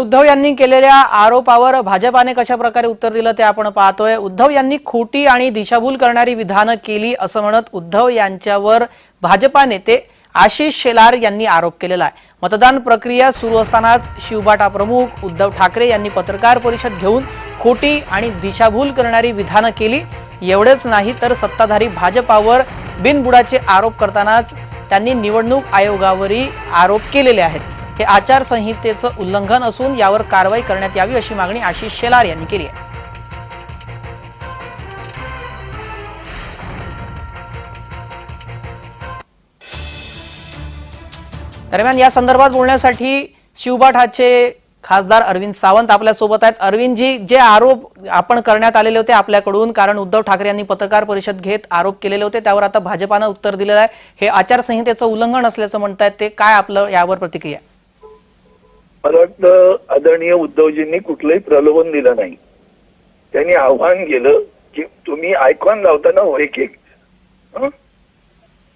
उद्धव यांनी केलेल्या आरोपावर भाजपाने कशा प्रकारे उत्तर दिलं ते आपण पाहतोय. उद्धव यांनी खोटी आणि दिशाभूल करणारी विधानं केली असं म्हणत उद्धव यांच्यावर भाजपा नेते आशिष शेलार यांनी आरोप केलेला आहे. मतदान प्रक्रिया सुरू असतानाच शिवबाटा प्रमुख उद्धव ठाकरे यांनी पत्रकार परिषद घेऊन खोटी आणि दिशाभूल करणारी विधानं केली. एवढेच नाही तर सत्ताधारी भाजपावर बिनबुडाचे आरोप करतानाच त्यांनी निवडणूक आयोगावरही आरोप केलेले आहेत. हे आचारसंहितेचं उल्लंघन असून यावर कारवाई करण्यात यावी अशी मागणी आशिष शेलार यांनी केली आहे. दरम्यान या संदर्भात बोलण्यासाठी शिवबाठाचे खासदार अरविंद सावंत आपल्यासोबत आहेत. अरविंदजी जे आरोप आपण करण्यात आलेले होते आपल्याकडून कारण उद्धव ठाकरे यांनी पत्रकार परिषद घेत आरोप केलेले होते त्यावर आता भाजपानं उत्तर दिलेलं आहे. हे आचारसंहितेचं उल्लंघन असल्याचं म्हणतायत ते. काय आपलं यावर प्रतिक्रिया मला वाटतं आदरणीय उद्धवजींनी कुठलंही प्रलोभन दिलं नाही. त्यांनी आव्हान केलं की तुम्ही आयकॉन लावताना हो एक एक. हं?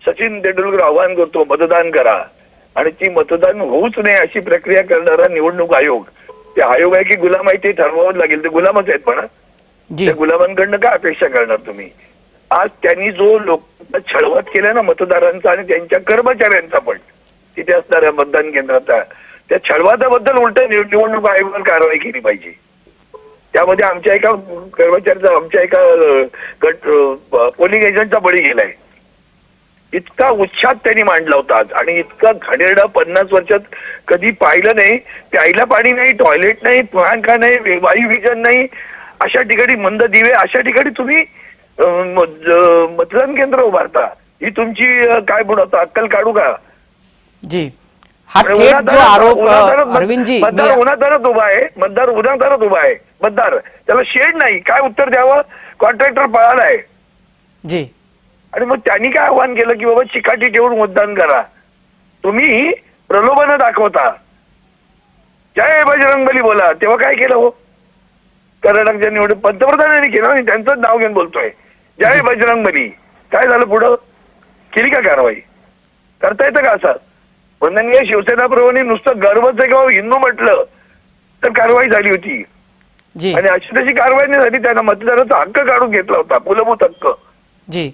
सचिन तेंडुलकर आव्हान करतो मतदान करा. आणि ती मतदान होऊच नये अशी प्रक्रिया करणारा निवडणूक आयोग. ते आयोग आहे की गुलाम आहे ते ठरवावं लागेल. ते गुलामच आहेत पण त्या गुलामांकडनं काय अपेक्षा करणार तुम्ही? आज त्यांनी जो लोक छळवत केला ना मतदारांचा आणि त्यांच्या कर्मचाऱ्यांचा पण तिथे असणाऱ्या मतदान केंद्राचा त्या छळवादाबद्दल उलट निवडणूक आयोगावर कारवाई केली पाहिजे. त्यामध्ये आमच्या एका कर्मचाऱ्याचा आमच्या एका गट पोलिंग एजंटचा बळी गेलाय. इतका उच्छाद त्यांनी मांडला होता आणि इतका घाणेरडा पन्नास वर्षात कधी पाहिलं नाही. प्यायला पाणी नाही टॉयलेट नाही पंखा नाही वायू विजन नाही. अशा ठिकाणी मंद दिवे अशा ठिकाणी तुम्ही मतदान केंद्र उभारता. ही तुमची काय म्हणतो अक्कल काढू का? जी. हा थेट जो आरोप अरविंदजी मतदार उन्हातान्हात उभा आहे. मतदार उन्हातान्हात उभा आहे. मतदार त्याला शेड नाही. काय उत्तर द्यावं? कॉन्ट्रॅक्टर पळालाय जी. आणि मग त्यांनी काय आव्हान केलं की बाबा चिकाटी ठेवून मतदान करा. तुम्ही प्रलोभन दाखवता. जय बजरंगबली बोला. तेव्हा काय केलं हो? कर्नाटकच्या निवडणूक पंतप्रधानांनी केलं आणि त्यांचंच नाव घेऊन बोलतोय. जय बजरंगबली. काय झालं पुढं? केली का कारवाई? करता येतं का असं? वंदनीय शिवसेना प्रमुखांनी नुसतं गर्वच आहे किंवा हिंदू म्हटलं तर कारवाई झाली होती. आणि अशी तशी कारवाई नाही झाली त्यांना मतदाराचा हक्क काढून घेतला होता मूलभूत हक्क. जी.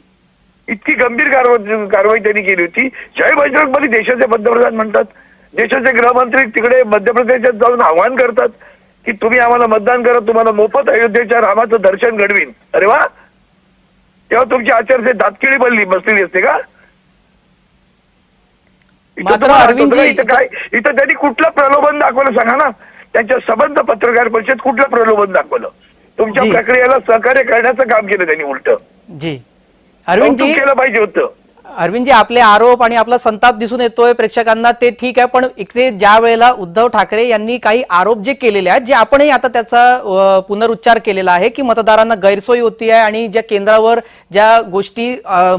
इतकी गंभीर कारवाई त्यांनी केली होती. जय बजरंगबली देशाचे पंतप्रधान म्हणतात. देशाचे गृहमंत्री तिकडे मध्य प्रदेशात जाऊन आव्हान करतात की तुम्ही आम्हाला मतदान करा तुम्हाला मोफत अयोध्येच्या रामाचं दर्शन घडवीन. अरे वा! तेव्हा तुमची आचारसंहिता दातकिळी बनली बसलेली असते का? मात्र अरविंदजी, इथं काय इथं त्यांनी कुठलं प्रलोभन दाखवलं सांगा ना. त्यांच्या संबंध पत्रकार परिषद कुठलं प्रलोभन दाखवलं? तुमच्या. प्रक्रियेला सहकार्य करण्याचं काम केलं त्यांनी उलट. जी. अरविंदजी कौतुक केलं पाहिजे होतं. अरविंदजी आपले आरोप आणि आपला संताप दिसून येतोय प्रेक्षकांना ते ठीक आहे पण इथे ज्या वेळेला उद्धव ठाकरे यांनी काही आरोप जे केलेले आहेत जे आपणही आता त्याचा पुनरुच्चार केलेला आहे की मतदारांना गैरसोय होती आहे आणि ज्या केंद्रावर ज्या गोष्टी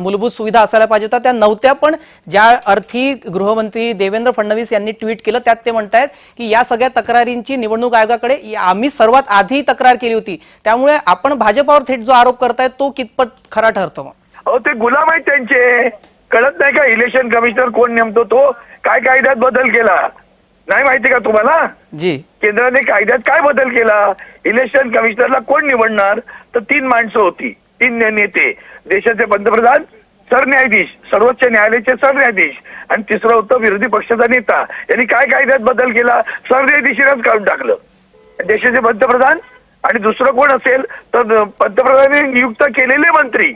मूलभूत सुविधा असायला पाहिजे होत्या त्या नव्हत्या पण ज्या अर्थी गृहमंत्री देवेंद्र फडणवीस यांनी ट्विट केलं त्यात ते म्हणतायत की या सगळ्या तक्रारींची निवडणूक आयोगाकडे आम्ही सर्वात आधी तक्रार केली होती. त्यामुळे आपण भाजपावर थेट जो आरोप करतायत तो कितपत खरा ठरतो मग? अहो ते गुलाम आहेत त्यांचे. कळत नाही का इलेक्शन कमिशनर कोण नेमतो तो? काय कायद्यात बदल केला? नाही माहिती का तुम्हाला? जी. केंद्राने कायद्यात काय बदल केला? इलेक्शन कमिशनरला कोण निवडणार? तर तीन माणसं होती. तीन ने- नेते. देशाचे पंतप्रधान सरन्यायाधीश सर्वोच्च न्यायालयाचे सरन्यायाधीश आणि तिसरं होतं विरोधी पक्षाचा नेता. यांनी काय कायद्यात बदल केला? सरन्यायाधीशीनच काढून टाकलं. देशाचे पंतप्रधान आणि दुसरं कोण असेल? तर पंतप्रधानांनी नियुक्त केलेले मंत्री.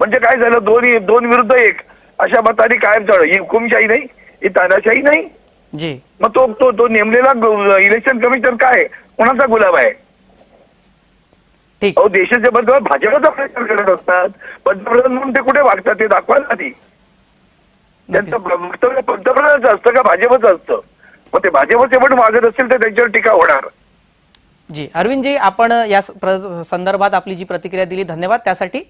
म्हणजे काय झालं? दोन दोन विरुद्ध एक. अशा मताने कायम चालू. ही हुकुमशाही नाही ही तानाशाही नाही. जी. मग तो तो तो नेमलेला इलेक्शन कमिशनर काय? कोणाचा गुलाब आहे? ठीक. अहो देशाचे पंतप्रधान भाजपचा प्रचार करत असतात. पंतप्रधान म्हणून ते कुठे वागतात ते दाखवा ना आधी. त्यांचं. वक्तव्य पंतप्रधानाचं असतं का भाजपचं असतं? मग ते भाजपचे पण वागत असतील तर त्यांच्यावर टीका होणार. जी. अरविंदजी आपण या संदर्भात आपली जी प्रतिक्रिया दिली धन्यवाद. त्यासाठी